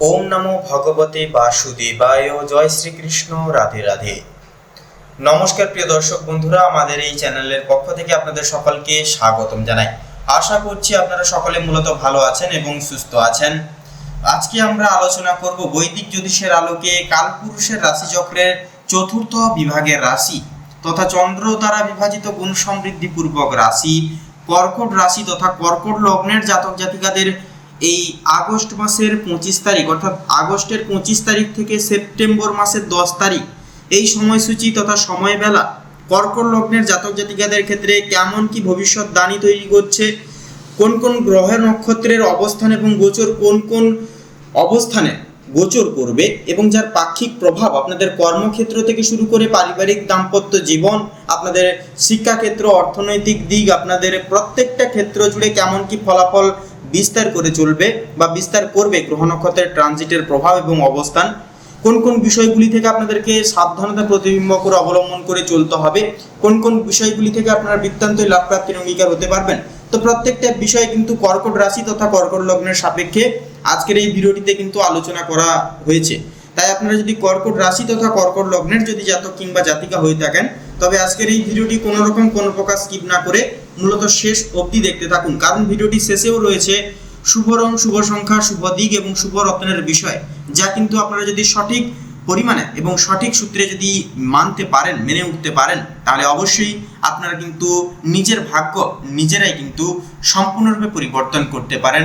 ওম নমো ভগবতে বাসুদেবায়, জয় শ্রীকৃষ্ণ, রাধে রাধে। নমস্কার প্রিয় দর্শক বন্ধুরা, আমাদের এই চ্যানেলের পক্ষ থেকে আপনাদের সকলকে স্বাগতম জানাই। আশা করছি আপনারা সকলে মূলত ভালো আছেন এবং সুস্থ আছেন। আজকে আমরা আলোচনা করব বৈদিক জ্যোতিষের আলোকে কালপুরুষের রাশিচক্রের চতুর্থ বিভাগের রাশি তথা চন্দ্র দ্বারা বিভাজিত গুণ সমৃদ্ধি পূর্বক রাশি, কর্কট রাশি তথা কর্কট লগ্নের জাতক জাতিকাদের এই আগস্ট মাসের পঁচিশ তারিখ, অর্থাৎ আগস্টের পঁচিশ তারিখ থেকে সেপ্টেম্বর মাসের দশ তারিখ, এই সময়সূচি তথা সময়বেলা কর্কট লগ্নের জাতক জাতিকাদের ক্ষেত্রে কেমন কি ভবিষ্যৎ দানি তৈরি করছে, কোন কোন গ্রহের নক্ষত্রের অবস্থান এবং গোচর কোন কোন অবস্থানে গোচর করবে এবং যার পাক্ষিক প্রভাব আপনাদের কর্মক্ষেত্র থেকে শুরু করে পারিবারিক দাম্পত্য জীবন, আপনাদের শিক্ষাক্ষেত্র, অর্থনৈতিক দিক, আপনাদের প্রত্যেকটা ক্ষেত্র জুড়ে কেমন কি ফলাফল বিস্তার করে চলবে বা বিস্তার করবে গ্রহ নক্ষত্রের ট্রানজিটের প্রভাব এবং অবস্থান, কোন কোন বিষয়গুলি থেকে আপনাদেরকে সাবধানতা প্রতিবিম্ব করে অবলম্বন করে চলতে হবে, কোন কোন বিষয়গুলি থেকে আপনারা বৃত্তান্ত লাভ প্রাপ্তির অঙ্গীকার হতে পারবেন, তো প্রত্যেকটা বিষয় কিন্তু কর্কট রাশি তথা কর্কট লগ্নের সাপেক্ষে আজকের এই ভিডিওটিতে কিন্তু আলোচনা করা হয়েছে। তাই আপনারা যদি কর্কট রাশি তথা কর্কট লগ্নের যদি জাতক কিংবা জাতিকা হয়ে থাকেন, তবে আজকের এই ভিডিওটি কোনো রকম কোনো প্রকার স্কিপ না করে মূলত শেষ অবধি দেখতে থাকুন। কারণ ভিডিওটি শেষেও রয়েছে শুভ রং, শুভ সংখ্যা, শুভ দিক এবং শুভ রত্নের বিষয়, যা কিন্তু আপনারা যদি সঠিক পরিমাণে এবং সঠিক সূত্রে যদি মানতে পারেন, মেনে উঠতে পারেন, তাহলে অবশ্যই আপনারা কিন্তু নিজের ভাগ্য নিজেরাই কিন্তু সম্পূর্ণরূপে পরিবর্তন করতে পারেন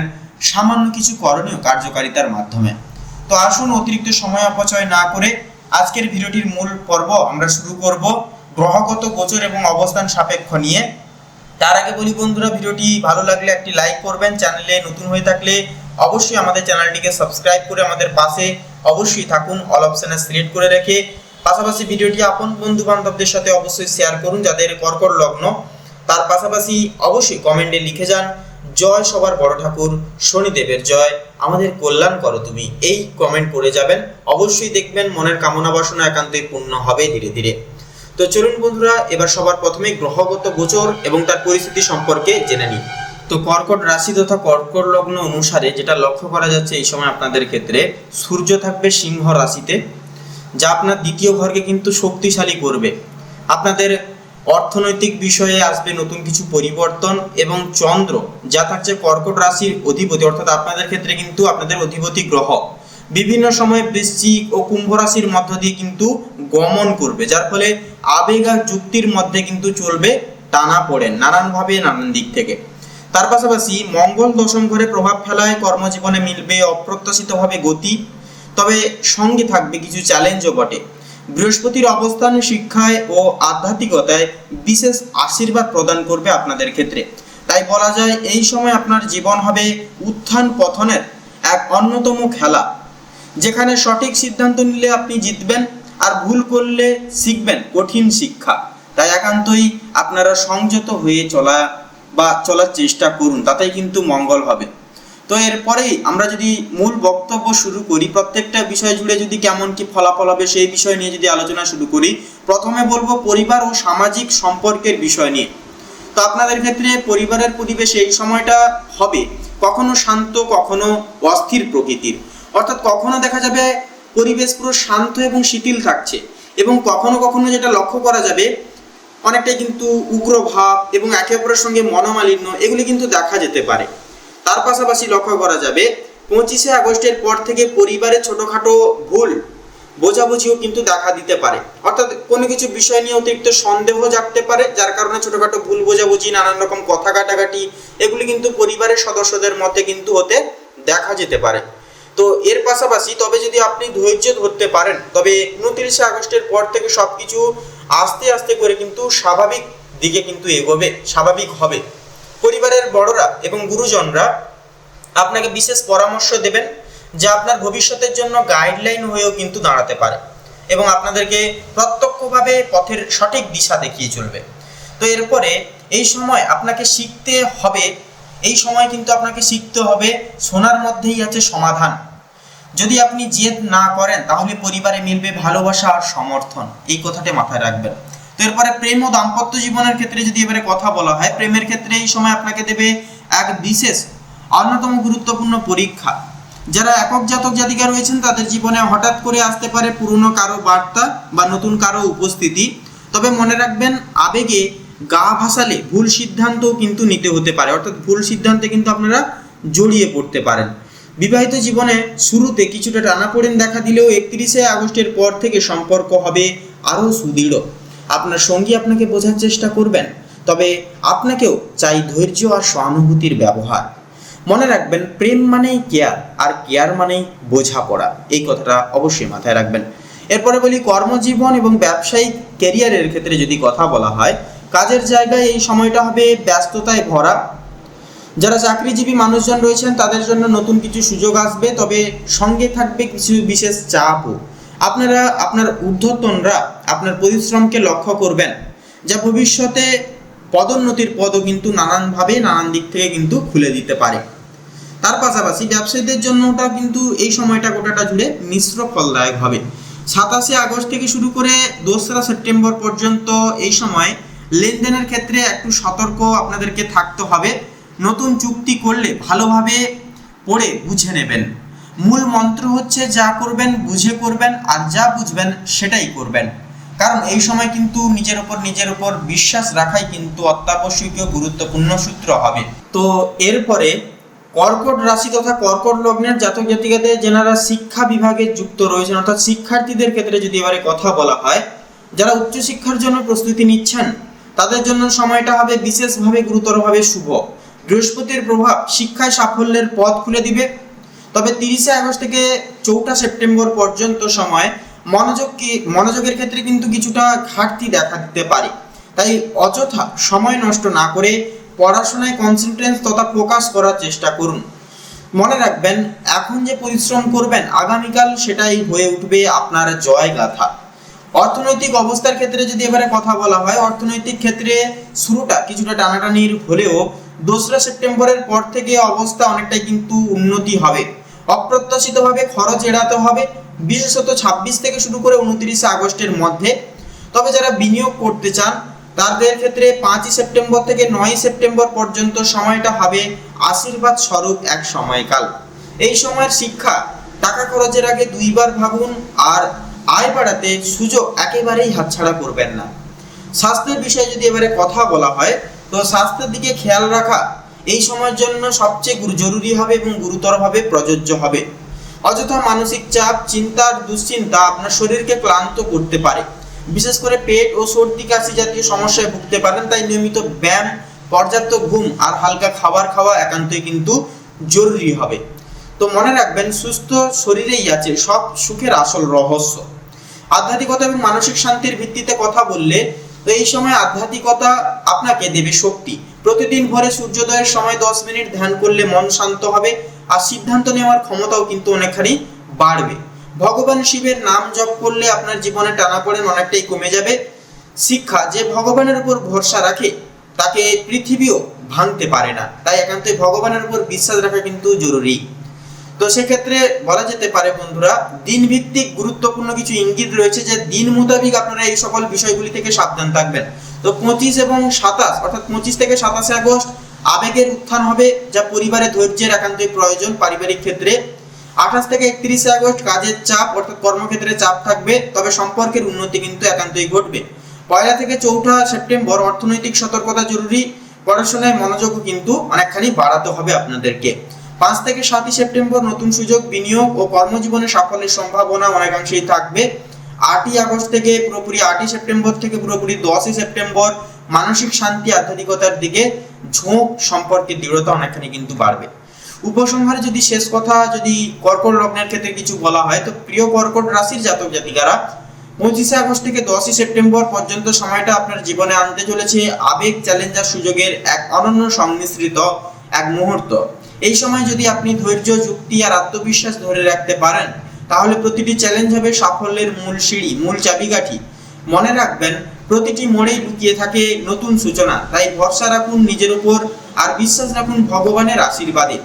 সামান্য কিছু করণীয় কার্যকারিতার মাধ্যমে। তো আসুন অতিরিক্ত সময় অপচয় না করে আজকের ভিডিওটির মূল পর্ব আমরা শুরু করব। গ্রহগত গোচর এবং অবস্থান সাপেক্ষ নিয়ে। তার আগে বলি বন্ধুরা, ভিডিওটি ভালো লাগলে একটি লাইক করবেন, চ্যানেলে নতুন হয়ে থাকলে অবশ্যই আমাদের চ্যানেলটিকে সাবস্ক্রাইব করে আমাদের পাশে অবশ্যই থাকুন অল অপশনে সিলেক্ট করে রেখে। পাশাপাশি ভিডিওটি আপন বন্ধু বান্ধবদের সাথে অবশ্যই শেয়ার করুন, যাদের কর্কট লগ্ন। তার পাশাপাশি অবশ্যই কমেন্টে লিখে যান, জয় সবার বড় ঠাকুর, শনিদেবের জয়, আমাদের কল্যাণ করো তুমি। এই কমেন্ট করে যাবেন। অবশ্যই দেখবেন মনের কামনা বাসনা একান্তই পূর্ণ হবে ধীরে ধীরে। তো চলুন বন্ধুরা, এবার সবার প্রথমে গ্রহগত গোচর এবং তার পরিস্থিতি সম্পর্কে জেনে নিই। তো কর্কট রাশি তথা কর্কট লগ্ন অনুসারে যেটা লক্ষ্য করা যাচ্ছে এই সময় আপনাদের ক্ষেত্রে, সূর্য থাকবে সিংহ রাশিতে, যা আপনার দ্বিতীয় ঘরকে কিন্তু শক্তিশালী করবে। আপনাদের অর্থনৈতিক বিষয়ে আসবে নতুন কিছু পরিবর্তন এবং চন্দ্র, যা থাকছে কর্কট রাশির অধিপতি, অর্থাৎ আপনাদের ক্ষেত্রে কিন্তু আপনাদের অধিপতি গ্রহ। বিভিন্ন সময়ে বৃশ্চিক ও কুম্ভ রাশির মধ্য দিয়ে কিন্তু গমন করবে, যার ফলে আবেগ আর যুক্তির মধ্যে কিন্তু চলবে, টানা পড়ে, নানানভাবে নানান দিক থেকে। তার পাশাপাশি মঙ্গল দশম ঘরে প্রভাব ফেলায় কর্মজীবনে মিলবে অপ্রত্যাশিতভাবে গতি, তবে সঙ্গে থাকবে কিছু চ্যালেঞ্জও বটে। বৃহস্পতির অবস্থান শিক্ষায় ও আধ্যাত্মিকতায় বিশেষ আশীর্বাদ প্রদান করবে আপনাদের ক্ষেত্রে। তাই বলা যায়, এই সময় আপনার জীবন হবে উত্থান পথনের এক অন্যতম খেলা। যেখানে সঠিক সিদ্ধান্ত নিলে আপনি জিতবেন আর ভুল করলে শিখবেন কঠিন শিক্ষা। তাই একান্তই আপনারা সংযত হয়ে চলা বা চলার চেষ্টা করুন, তাতেই কিন্তু মঙ্গল হবে। তো এরপরেই আমরা যদি মূল বক্তব্য শুরু করি, প্রত্যেকটা বিষয় জুড়ে যদি কেমন কি ফলাফল হবে সেই বিষয় নিয়ে যদি আলোচনা শুরু করি, প্রথমে বলব পরিবার ও সামাজিক সম্পর্কের বিষয় নিয়ে। তো আপনাদের ক্ষেত্রে পরিবারের পরিবেশ এই সময়টা হবে কখনো শান্ত, কখনো অস্থির প্রকৃতির। অর্থাৎ কখনো দেখা যাবে পরিবেশ পুরো শান্ত এবং শিথিল থাকছে এবং কখনো কখনো যেটা লক্ষ্য করা যাবে, অনেকটাই কিন্তু উগ্র ভাব এবং একে অপরের সঙ্গে মনোমালিন্য, এগুলি কিন্তু দেখা যেতে পারে। তার পাশাপাশি লক্ষ্য করা যাবে, পঁচিশে আগস্টের পর থেকে পরিবারে ছোটোখাটো ভুল বোঝাবুঝিও কিন্তু দেখা দিতে পারে। অর্থাৎ কোনো কিছু বিষয় নিয়ে অতিরিক্ত সন্দেহ জাগতে পারে, যার কারণে ছোটোখাটো ভুল বোঝাবুঝি, নানান রকম কথা কাটাকাটি, এগুলি কিন্তু পরিবারের সদস্যদের মধ্যে কিন্তু হতে দেখা যেতে পারে। তো এর পাশাপাশি তবে যদি আপনি ধৈর্য ধরতে পারেন, তবে উনত্রিশে আগস্টের পর থেকে সব কিছু আস্তে আস্তে করে কিন্তু স্বাভাবিক দিকে কিন্তু এগোবে, স্বাভাবিক হবে। পরিবারের বড়রা এবং গুরুজনরা আপনাকে বিশেষ পরামর্শ দেবেন যা আপনার ভবিষ্যতের জন্য গাইডলাইন হয়েও কিন্তু দাঁড়াতে পারে এবং আপনাদেরকে প্রত্যক্ষভাবে পথের সঠিক দিশা দেখিয়ে চলবে। তো এরপরে এই সময় আপনাকে শিখতে হবে এই সময় কিন্তু আপনাকে শিখতে হবে সোনার মধ্যেই আছে সমাধান। যদি আপনি জেদ না করেন, তাহলে পরিবারে মিলবে ভালোবাসা আর সমর্থন। এই কথাটা মাথায় রাখবেন। তো এরপরে প্রেম ও দাম্পত্য জীবনের ক্ষেত্রে যদি এবারে কথা বলা হয়, প্রেমের ক্ষেত্রে এই সময় আপনাকে দেবে এক বিশেষ, অন্যতম গুরুত্বপূর্ণ পরীক্ষা। যারা একক জাতক জাতিকা রয়েছেন, তাদের জীবনে হঠাৎ করে আসতে পারে পুরনো কারও বার্তা বা নতুন কারও উপস্থিতি। তবে মনে রাখবেন, আবেগে গা ভাসালে ভুল সিদ্ধান্তও কিন্তু নিতে হতে পারে। অর্থাৎ ভুল সিদ্ধান্তে কিন্তু আপনারা জড়িয়ে পড়তে পারেন। বিবাহিত জীবনে শুরুতে কিছুটা টানাপোড়েন দেখা দিলেও একত্রিশে আগস্টের পর থেকে সম্পর্ক হবে আরও সুদৃঢ়। আপনার সঙ্গী আপনাকে বোঝার চেষ্টা করবেন, তবে আপনাকেও চাই ধৈর্য আর সহানুভূতির ব্যবহার। মনে রাখবেন, প্রেম মানেই কেয়ার, আর কেয়ার মানেই বোঝাপড়া। এই কথাটা অবশ্যই মাথায় রাখবেন। এরপরে বলি, কর্মজীবন এবং ব্যবসায়িক ক্যারিয়ারের ক্ষেত্রে যদি কথা বলা হয় কাজের জায়গায় এই সময়টা হবে ব্যস্ততায় ভরা। যারা চাকরিজীবী মানুষজন রয়েছেন, তাদের জন্য নতুন কিছু সুযোগ আসবে, তবে সঙ্গে থাকবে কিছু বিশেষ চাপও। আপনারা, আপনার ঊর্ধ্বতনরা আপনার পরিশ্রমকে লক্ষ্য করবেন, যা ভবিষ্যতে পদোন্নতির পদও কিন্তু নানানভাবে নানান দিক থেকে কিন্তু খুলে দিতে পারে। তার পাশাপাশি ব্যবসায়ীদের জন্য ওটা কিন্তু এই সময়টা গোটাটা জুড়ে মিশ্র ফলদায়ক হবে। সাতাশে আগস্ট থেকে শুরু করে দোসরা সেপ্টেম্বর পর্যন্ত এই সময় লেনদেনের ক্ষেত্রে একটু সতর্ক আপনাদেরকে থাকতে হবে। নতুন চুক্তি করলে ভালোভাবে পড়ে বুঝে নেবেন। মূল মন্ত্র হচ্ছে যা করবেন, বুঝে করবেন, আর যা বুঝবেন সেটাই করবেন। কারণ এই সময় কিন্তু নিজের উপর নিজের উপর বিশ্বাস রাখাই কিন্তু অত্যাবশ্যকীয় গুরুত্বপূর্ণ সূত্র হবে। তো এরপরে কর্কট রাশি তথা কর্কট লগ্নের জাতক জাতিকাদের যেনারা শিক্ষা বিভাগে যুক্ত রয়েছেন। অর্থাৎ শিক্ষার্থীদের ক্ষেত্রে যদি এবারে কথা বলা হয়, যারা উচ্চশিক্ষার জন্য প্রস্তুতি নিচ্ছেন তাদের জন্য সময়টা হবে বিশেষভাবে গুরুতরভাবে শুভ। বৃহস্পতির প্রভাব শিক্ষায় সাফল্যের পথ খুলে দিবে। তবে তিরিশে আগস্ট থেকে চৌঠা সেপ্টেম্বর পর্যন্ত সময় মনোযোগ মনোযোগের ক্ষেত্রে কিন্তু কিছুটা ঘাটতি দেখা দিতে পারে। তাই অযথা সময় নষ্ট না করে পড়াশোনায় কনসেন্ট্রেন্স তথা ফোকাস করার চেষ্টা করুন। মনে রাখবেন, এখন যে পরিশ্রম করবেন, আগামীকাল সেটাই হয়ে উঠবে আপনার জয় গাথা অর্থনৈতিক অবস্থার ক্ষেত্রে যদি এবারে কথা বলা হয়, অর্থনৈতিক ক্ষেত্রে শুরুটা কিছুটা টানাটানির হলেও দোসরা সেপ্টেম্বরের পর থেকে অবস্থা অনেকটাই কিন্তু উন্নতি হবে। অপ্রত্যাশিতভাবে খরচ এড়াতে হবে, বিশেষত ছাব্বিশ থেকে শুরু করে উনত্রিশে আগস্টের মধ্যে। তবে যারা বিনিয়োগ করতে চান, তাদের ক্ষেত্রে পাঁচই সেপ্টেম্বর থেকে নয়ই সেপ্টেম্বর পর্যন্ত সময়টা হবে আশীর্বাদ স্বরূপ এক সময়কাল। এই সময়ের শিক্ষা, টাকা খরচের আগে দুইবার ভাবুন আর আয় বাড়াতে সুযোগ একেবারেই হাতছাড়া করবেন না। স্বাস্থ্যের বিষয়ে যদি এবারে কথা বলা হয়, তো স্বাস্থ্যের দিকে খেয়াল রাখা এই সময়ের জন্য সবচেয়ে জরুরি হবে এবং গুরুতরভাবে প্রযোজ্য হবে। অযথা মানসিক চাপ, চিন্তার দুশ্চিন্তা আপনার শরীরকে ক্লান্ত করতে পারে। বিশেষ করে পেট ও সর্দি, কাশি জাতীয় সমস্যায় ভুগতে পারেন, তাই নিয়মিত ব্যায়াম, পর্যাপ্ত ঘুম আর হালকা খাবার খাওয়া একান্তই কিন্তু জরুরি হবে। তো মনে রাখবেন, সুস্থ শরীরেই আছে সব সুখের আসল রহস্য। আধ্যাত্মিকতা এবং মানসিক শান্তির ভিত্তিতে কথা বললে তো এই সময় আধ্যাত্মিকতা আপনাকে দেবে শক্তি। প্রতিদিন ভোরে সূর্যোদয়ের সময় দশ মিনিট ধ্যান করলে মন শান্ত হবে আর সিদ্ধান্ত নেওয়ার ক্ষমতাও কিন্তু অনেকখানি বাড়বে। ভগবান শিবের নাম জপ করলে আপনার জীবনে টানাপোড়েন অনেকটাই কমে যাবে। শিক্ষা যে ভগবানের উপর ভরসা রাখে, তাকে পৃথিবীও ভাঙতে পারে না। তাই একান্তই ভগবানের উপর বিশ্বাস রাখা কিন্তু জরুরি। তো সেক্ষেত্রে বলা যেতে পারে বন্ধুরা দিন ভিত্তিক গুরুত্বপূর্ণ কিছু ইঙ্গিত রয়েছে যে দিন মোতাবিক আপনারা এই সকল বিষয়গুলি থেকে সাবধান থাকবেন। তো পঁচিশ এবং সাতাশ, অর্থাৎ পঁচিশ থেকে সাতাশে আগস্ট, আবেগের উত্থান হবে যা পরিবারে ধৈর্যের একান্তই প্রয়োজন পারিবারিক ক্ষেত্রে। আঠাশ থেকে একত্রিশে আগস্ট, কাজের চাপ, অর্থাৎ কর্মক্ষেত্রে চাপ থাকবে, তবে সম্পর্কের উন্নতি কিন্তু একান্তই ঘটবে। পয়লা থেকে চৌঠা সেপ্টেম্বর, অর্থনৈতিক সতর্কতা জরুরি, পড়াশোনায় মনোযোগও কিন্তু অনেকখানি বাড়াতে হবে আপনাদেরকে। পাঁচ থেকে সাতই সেপ্টেম্বর নতুন সুযোগ বিনিয়োগ ও কর্মজীবনে সাফল্যের সম্ভাবনা অনেকাংশেই থাকবে। আটই আগস্ট থেকে পুরোপুরি আটই সেপ্টেম্বর থেকে পুরোপুরি দশই সেপ্টেম্বর মানসিক শান্তি আধ্যাত্মিকতার দিকে ঝোঁক সম্পর্কে দৃঢ়তা অনেকখানি কিন্তু বাড়বে। উপসংহারে যদি শেষ কথা যদি কর্কট লগ্নের ক্ষেত্রে কিছু বলা হয়, তো প্রিয় কর্কট রাশির জাতক জাতিকারা, পঁচিশে আগস্ট থেকে দশই সেপ্টেম্বর পর্যন্ত সময়টা আপনার জীবনে আনতে চলেছে আবেগ চ্যালেঞ্জার সুযোগের এক অনন্য সংমিশ্রিত এক মুহূর্ত। এই সময় যদি আপনি ধৈর্য, যুক্তি আর আত্মবিশ্বাস ধরে রাখতে পারেন, তাহলে প্রতিটি চ্যালেঞ্জ হবে সাফল্যের মূল সিঁড়ি, মূল চাবিকাঠি। মনে রাখবেন, প্রতিটি মোড়েই লুকিয়ে থাকে নতুন সূচনা। তাই ভরসা রাখুন নিজের উপর আর বিশ্বাস রাখুন ভগবানের আশীর্বাদে।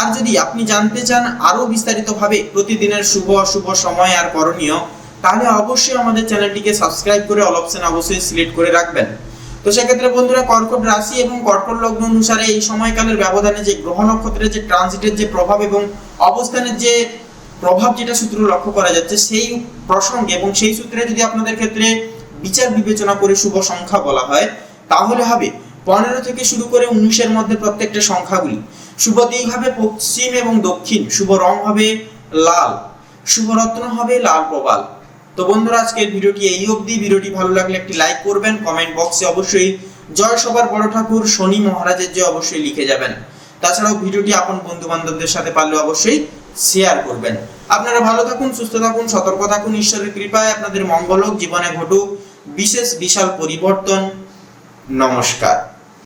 আর যদি আপনি জানতে চান আরও বিস্তারিতভাবে প্রতিদিনের শুভ, অশুভ সময় আর করণীয়, তাহলে অবশ্যই আমাদের চ্যানেলটিকে সাবস্ক্রাইব করে অল অপশন অবশ্যই সিলেক্ট করে রাখবেন। তো সেক্ষেত্রে বন্ধুরা কর্কট রাশি এবং কর্কট লগ্ন অনুসারে এই সময়কালের ব্যবধানে যে গ্রহ নক্ষত্রের যে ট্রানজিটের যে প্রভাব এবং অবস্থানের যে প্রভাব যেটা সূত্র লক্ষ্য করা যাচ্ছে, সেই প্রসঙ্গে এবং সেই সূত্রে যদি আপনাদের ক্ষেত্রে বিচার বিবেচনা করে শুভ সংখ্যা বলা হয়, তাহলে হবে পনেরো থেকে শুরু করে উনিশের মধ্যে প্রত্যেকটা সংখ্যাগুলি। শুভ দিক হবে পশ্চিম এবং দক্ষিণ। শুভ রং হবে লাল। শুভ রত্ন হবে লাল প্রবাল। তো বন্ধুরা, আজকের ভিডিওটি এই অবধি। ভিডিওটি ভালো লাগলে একটি লাইক করবেন কমেন্ট বক্সে অবশ্যই জয় সবার বড় ঠাকুর, শনি মহারাজের জয় অবশ্যই লিখে যাবেন। তাছাড়াও ভিডিওটি আপন বন্ধু বান্ধবদের সাথে পারলে অবশ্যই শেয়ার করবেন। আপনারা ভালো থাকুন, সুস্থ থাকুন, সতর্ক থাকুন, ঈশ্বরের কৃপায় আপনাদের মঙ্গল হোক, জীবনে ঘটুক। বিশেষ বিশাল পরিবর্তন। নমস্কার।